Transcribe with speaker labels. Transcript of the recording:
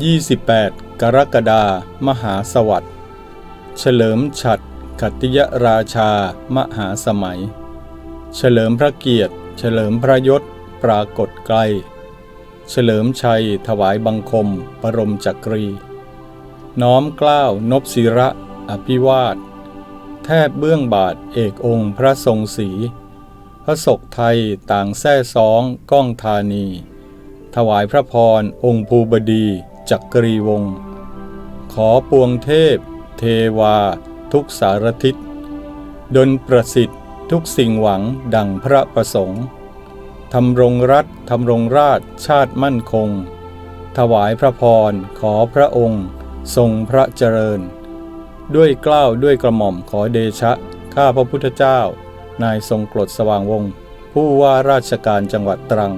Speaker 1: 28 กรกฎามหาสวัสดิ์เฉลิมฉัดขัตติยราชามหาสมัย เฉลิมพระเกียรติ เฉลิมพระยศปรากฏไกล เฉลิมชัยถวายบังคมบรมจักรี น้อมกล้าวนบศิระอภิวาท แทบเบื้องบาทเอกองค์พระทรงศรีพระศกไทยต่างแท้ซองก้องธานี ถวายพระพรองค์ภูบดี จักรีวงศ์ขอปวงเทพ เทวา ทุกสารทิศดลประสิทธิ์ทุกสิ่งหวังดังพระประสงค์ทำรงรัฐทำรงราชชาติมั่นคง ถวายพระพรขอพระองค์ ทรงพระเจริญ ด้วยเกล้าวด้วยกระหม่อมขอเดชะ ข้าพระพุทธเจ้า นายทรงกรดสว่างวงศ์ผู้ว่าราชการจังหวัดตรัง